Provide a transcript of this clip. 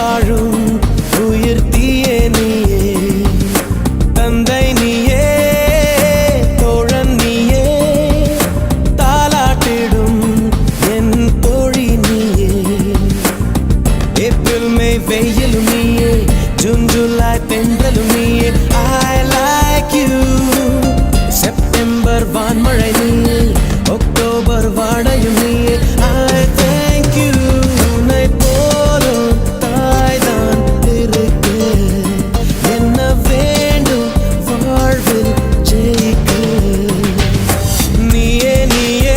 வாழும் உயிர் தீயே நீயே. தந்தை நீயே தோழன் நீயே. தாலாட்டிடும் என் தோழி நீயே. ஏப்ரல் மே வெயிலும் நீயே. ஜூன் ஜூலை பெண்